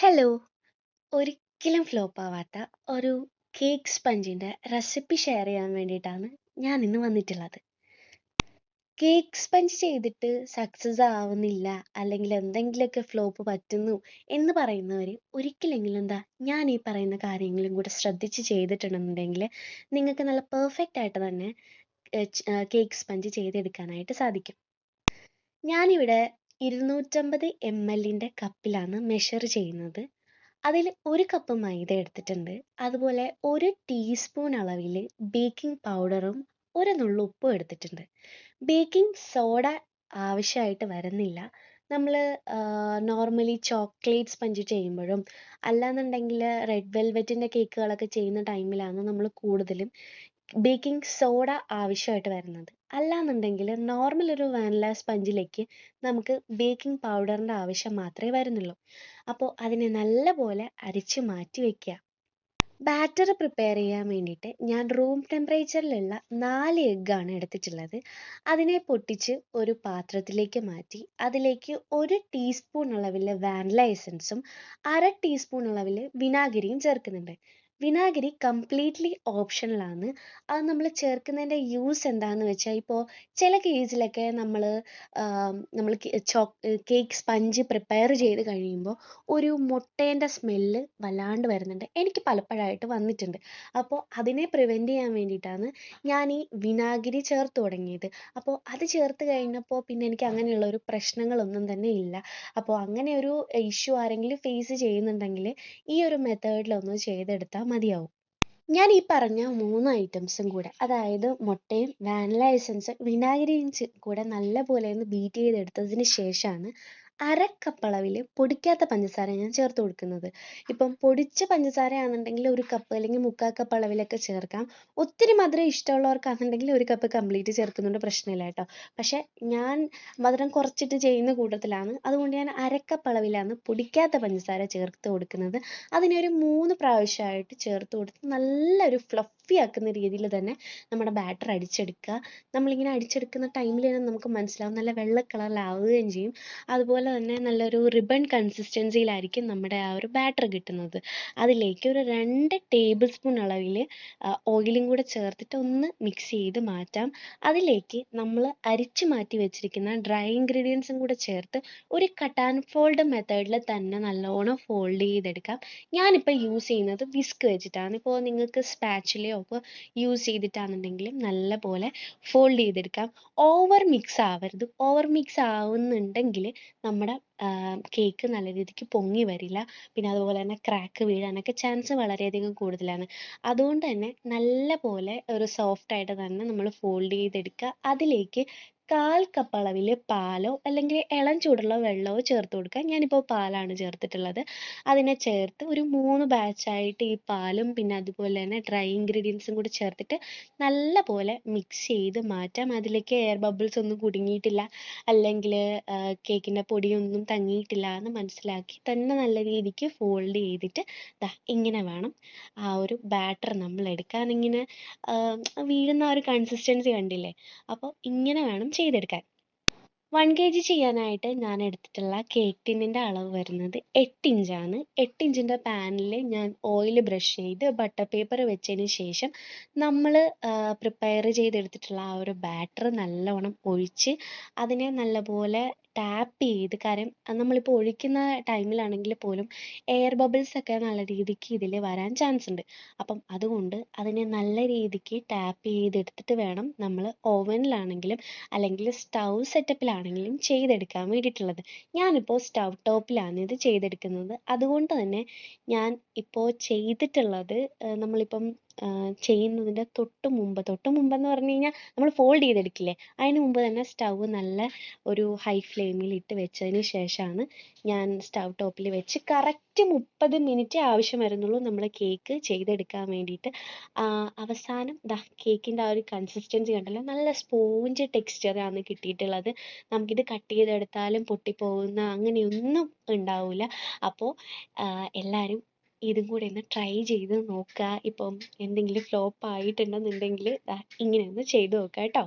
Hello ഒരിക്കലും flop ആവാത്ത ഒരു കേക്ക് സ്പഞ്ചിന്റെ റെസിപ്പി ഷെയർ ചെയ്യാൻ വേണ്ടിയിട്ടാണ് ഞാൻ ഇന്ന് വന്നിട്ടുള്ളത്. കേക്ക് സ്പഞ്ച് ചെയ്തിട്ട് സക്സസ് ആവുന്നില്ല അല്ലെങ്കിൽ എന്തെങ്കിലുമൊക്കെ ഫ്ലോപ്പ് പറ്റുന്നു എന്ന് പറയുന്നവർ ഒരിക്കലെങ്കിലും എന്താ ഞാൻ ഈ പറയുന്ന കാര്യങ്ങളും കൂടെ ശ്രദ്ധിച്ച് ചെയ്തിട്ടുണ്ടെന്നുണ്ടെങ്കിൽ നിങ്ങൾക്ക് നല്ല പെർഫെക്റ്റ് ആയിട്ട് തന്നെ കേക്ക് സ്പഞ്ച് ചെയ്തെടുക്കാനായിട്ട് സാധിക്കും. ഞാനിവിടെ ഇരുന്നൂറ്റമ്പത് എം എല്ലിന്റെ കപ്പിലാണ് മെഷർ ചെയ്യുന്നത്. അതിൽ ഒരു കപ്പ് മൈദ എടുത്തിട്ടുണ്ട്. അതുപോലെ ഒരു ടീസ്പൂൺ അളവിൽ ബേക്കിംഗ് പൗഡറും ഒരു നുള്ളു ഉപ്പും എടുത്തിട്ടുണ്ട്. ബേക്കിംഗ് സോഡ ആവശ്യമായിട്ട് വരുന്നില്ല. നമ്മൾ നോർമലി ചോക്ലേറ്റ് സ്പഞ്ച് ചെയ്യുമ്പോഴും അല്ലാന്നുണ്ടെങ്കിൽ റെഡ് വെൽവെറ്റിന്റെ കേക്കുകളൊക്കെ ചെയ്യുന്ന ടൈമിലാണ് നമ്മൾ കൂടുതലും ബേക്കിംഗ് സോഡ ആവശ്യമായിട്ട് വരുന്നത്. അല്ലാന്നുണ്ടെങ്കിൽ നോർമൽ ഒരു വാനില സ്പഞ്ചിലേക്ക് നമുക്ക് ബേക്കിംഗ് പൗഡറിന്റെ ആവശ്യം മാത്രമേ വരുന്നുള്ളൂ. അപ്പോൾ അതിനെ നല്ലപോലെ അരിച്ച് മാറ്റി വയ്ക്കുക ബാറ്റർ പ്രിപ്പയർ ചെയ്യാൻ വേണ്ടിയിട്ട് ഞാൻ റൂം ടെമ്പറേച്ചറിലുള്ള നാല് എഗ്ഗാണ് എടുത്തിട്ടുള്ളത്. അതിനെ പൊട്ടിച്ച് ഒരു പാത്രത്തിലേക്ക് മാറ്റി അതിലേക്ക് ഒരു ടീസ്പൂൺ അളവിൽ വാനില എസൻസും അര ടീസ്പൂൺ അളവിൽ വിനാഗിരിയും ചേർക്കുന്നുണ്ട്. വിനാഗിരി കംപ്ലീറ്റ്ലി ഓപ്ഷണലാണ് അത് നമ്മൾ ചേർക്കുന്നതിന്റെ യൂസ് എന്താണെന്ന് വെച്ചാൽ ഇപ്പോൾ ചില കേസിലൊക്കെ നമ്മൾ നമ്മൾ ചോ കേക്ക് സ്പഞ്ച് പ്രിപ്പയർ ചെയ്ത് കഴിയുമ്പോൾ ഒരു മുട്ടേന്റെ സ്മെല്ല് വല്ലാണ്ട് വരുന്നുണ്ട്. എനിക്ക് പലപ്പോഴായിട്ട് വന്നിട്ടുണ്ട്. അപ്പോൾ അതിനെ പ്രിവെന്റ് ചെയ്യാൻ വേണ്ടിയിട്ടാണ് ഞാൻ ഈ വിനാഗിരി ചേർത്ത് തുടങ്ങിയത്. അപ്പോൾ അത് ചേർത്ത് കഴിഞ്ഞപ്പോൾ പിന്നെ എനിക്ക് അങ്ങനെയുള്ള ഒരു പ്രശ്നങ്ങളൊന്നും തന്നെ ഇല്ല. അപ്പോൾ അങ്ങനെ ഒരു ഇഷ്യൂ ആരെങ്കിലും ഫേസ് ചെയ്യുന്നുണ്ടെങ്കിൽ ഈ ഒരു മെത്തേഡിലൊന്ന് ചെയ്തെടുത്താൽ മതിയാവും. ഞാൻ ഈ പറഞ്ഞ മൂന്ന് ഐറ്റംസും കൂടെ അതായത് മുട്ടയും വാനില എസൻസ് വിനാഗിരിയും കൂടെ നല്ലപോലെ ഒന്ന് ബീറ്റ് ചെയ്തെടുത്തതിന് ശേഷമാണ് അര കപ്പ് അളവിൽ പൊടിക്കാത്ത പഞ്ചസാര ഞാൻ ചേർത്ത് കൊടുക്കുന്നത്. ഇപ്പം പൊടിച്ച പഞ്ചസാര ആണെന്നുണ്ടെങ്കിൽ ഒരു കപ്പ് അല്ലെങ്കിൽ മുക്കാൽ കപ്പ് അളവിലൊക്കെ ചേർക്കാം. ഒത്തിരി മധുരം ഇഷ്ടമുള്ളവർക്കാണെന്നുണ്ടെങ്കിൽ ഒരു കപ്പ് കംപ്ലീറ്റ് ചേർക്കുന്നുണ്ട് പ്രശ്നമില്ല കേട്ടോ. പക്ഷേ ഞാൻ മധുരം കുറച്ചിട്ട് ചെയ്യുന്ന കൂട്ടത്തിലാണ്. അതുകൊണ്ട് ഞാൻ അര കപ്പ് അളവിലാണ് പൊടിക്കാത്ത പഞ്ചസാര ചേർത്ത് കൊടുക്കുന്നത്. അതിനെ ഒരു മൂന്ന് പ്രാവശ്യമായിട്ട് ചേർത്ത് കൊടുത്ത് നല്ലൊരു ഫ്ലഫി ആക്കുന്ന രീതിയിൽ തന്നെ നമ്മുടെ ബാറ്റർ അടിച്ചെടുക്കുക. നമ്മളിങ്ങനെ അടിച്ചെടുക്കുന്ന ടൈമിൽ തന്നെ നമുക്ക് മനസ്സിലാവും. നല്ല വെള്ള കളറിലാവുകയും ചെയ്യും. അതുപോലെ തന്നെ നല്ലൊരു റിബൺ കൺസിസ്റ്റൻസിയിലായിരിക്കും നമ്മുടെ ആ ഒരു ബാറ്റർ കിട്ടുന്നത്. അതിലേക്ക് ഒരു രണ്ട് ടേബിൾ സ്പൂൺ അളവിൽ ഓയിലും കൂടെ ചേർത്തിട്ട് ഒന്ന് മിക്സ് ചെയ്ത് മാറ്റാം. അതിലേക്ക് നമ്മൾ അരിച്ച് മാറ്റി വെച്ചിരിക്കുന്ന ഡ്രൈ ഇൻഗ്രീഡിയൻസും കൂടെ ചേർത്ത് ഒരു കട്ട് ആൻഡ് ഫോൾഡ് മെത്തേഡിൽ തന്നെ നല്ലോണം ഫോൾഡ് ചെയ്തെടുക്കാം. ഞാനിപ്പോൾ യൂസ് ചെയ്യുന്നത് വിസ്ക് വെച്ചിട്ടാണ്. ഇപ്പോൾ നിങ്ങൾക്ക് സ്പാച്ചിലയോ ഒക്കെ യൂസ് ചെയ്തിട്ടാണെന്നുണ്ടെങ്കിലും നല്ല പോലെ ഫോൾഡ് ചെയ്തെടുക്കാം. ഓവർ മിക്സ് ആവരുത്. ഓവർ മിക്സ് ആവുന്നുണ്ടെങ്കിൽ നമ്മുടെ കേക്ക് നല്ല രീതിക്ക് പൊങ്ങി വരില്ല. പിന്നെ അതുപോലെ തന്നെ ക്രാക്ക് വീഴാനൊക്കെ ചാൻസ് വളരെയധികം കൂടുതലാണ്. അതുകൊണ്ട് തന്നെ നല്ല പോലെ ഒരു സോഫ്റ്റ് ആയിട്ട് തന്നെ നമ്മൾ ഫോൾഡ് ചെയ്തെടുക്കുക. അതിലേക്ക് കാൽ കപ്പ് അളവിൽ പാലോ അല്ലെങ്കിൽ ഇളം ചൂടുള്ള വെള്ളമോ ചേർത്ത് കൊടുക്കുക. ഞാനിപ്പോൾ പാലാണ് ചേർത്തിട്ടുള്ളത്. അതിനെ ചേർത്ത് ഒരു മൂന്ന് ബാച്ചായിട്ട് ഈ പാലും പിന്നെ അതുപോലെ തന്നെ ഡ്രൈ ഇൻഗ്രീഡിയൻസും കൂടി ചേർത്തിട്ട് നല്ല പോലെ മിക്സ് ചെയ്ത് മാറ്റാം. അതിലേക്ക് എയർ ബബിൾസ് ഒന്നും കുടുങ്ങിയിട്ടില്ല. അല്ലെങ്കിൽ കേക്കിന്റെ പൊടിയൊന്നും തങ്ങിയിട്ടില്ല എന്ന് മനസ്സിലാക്കി തന്നെ നല്ല രീതിക്ക് ഫോൾഡ് ചെയ്തിട്ട് ദാ ഇങ്ങനെ വേണം ആ ഒരു ബാറ്റർ നമ്മൾ എടുക്കാൻ. ഇങ്ങനെ വീഴുന്ന ആ ഒരു കൺസിസ്റ്റൻസി കണ്ടില്ലേ? അപ്പോൾ ഇങ്ങനെ വേണം ചെയ്തെടുക്കാൻ. വൺ കെ ജി ചെയ്യാനായിട്ട് ഞാൻ എടുത്തിട്ടുള്ള കേക്ക് ടിന്നിന്റെ അളവ് വരുന്നത് എട്ട് ഇഞ്ചാണ് എട്ട് ഇഞ്ചിന്റെ പാനിൽ ഞാൻ ഓയിൽ ബ്രഷ് ചെയ്ത് ബട്ടർ പേപ്പർ വെച്ചതിന് ശേഷം നമ്മൾ പ്രിപ്പയർ ചെയ്തെടുത്തിട്ടുള്ള ആ ഒരു ബാറ്റർ നല്ലവണ്ണം ഒഴിച്ച് അതിനെ നല്ലപോലെ ടാപ്പ് ചെയ്ത് കാര്യം നമ്മളിപ്പോൾ ഒഴിക്കുന്ന ടൈമിലാണെങ്കിൽ പോലും എയർ ബബിൾസ് ഒക്കെ നല്ല രീതിക്ക് ഇതിൽ വരാൻ ചാൻസ് ഉണ്ട്. അപ്പം അതുകൊണ്ട് അതിനെ നല്ല രീതിക്ക് ടാപ്പ് ചെയ്തെടുത്തിട്ട് വേണം നമ്മൾ ഓവനിലാണെങ്കിലും അല്ലെങ്കിൽ സ്റ്റൗ സെറ്റപ്പിലാണെങ്കിലും ചെയ്തെടുക്കാൻ വേണ്ടിയിട്ടുള്ളത്. ഞാനിപ്പോൾ സ്റ്റൗ ടോപ്പിലാണ് ഇത് ചെയ്തെടുക്കുന്നത്. അതുകൊണ്ട് തന്നെ ഞാൻ ഇപ്പോൾ ചെയ്തിട്ടുള്ളത് നമ്മളിപ്പം ചെയ്യുന്നതിന്റെ തൊട്ട് മുമ്പ് തൊട്ട് മുമ്പെന്ന് പറഞ്ഞു കഴിഞ്ഞാൽ നമ്മൾ ഫോൾഡ് ചെയ്തെടുക്കില്ലേ? അതിന് മുമ്പ് തന്നെ സ്റ്റൗ നല്ല ഒരു ഹൈ ഫ്ലെയിമിൽ ഇട്ട് വെച്ചതിന് ശേഷമാണ് ഞാൻ സ്റ്റൗ ടോപ്പിൽ വെച്ച് കറക്റ്റ് മുപ്പത് മിനിറ്റ് ആവശ്യം വരുന്നുള്ളൂ നമ്മൾ കേക്ക് ചെയ്തെടുക്കാൻ വേണ്ടിയിട്ട്. അവസാനം ദാ കേക്കിന്റെ ആ ഒരു കൺസിസ്റ്റൻസി കണ്ടല്ലോ? നല്ല സ്പോഞ്ച് ടെക്സ്ചറാണ് കിട്ടിയിട്ടുള്ളത്. നമുക്കിത് കട്ട് ചെയ്തെടുത്താലും പൊട്ടിപ്പോകുന്ന അങ്ങനെയൊന്നും ഉണ്ടാവില്ല അപ്പോൾ എല്ലാവരും ഇതും കൂടെ ഒന്ന് ട്രൈ ചെയ്ത് നോക്കുക ഇപ്പം എന്തെങ്കിലും ഫ്ലോപ്പ് ആയിട്ടുണ്ടെന്നുണ്ടെങ്കിൽ ഇങ്ങനെ ഒന്ന് ചെയ്ത് നോക്കുക കേട്ടോ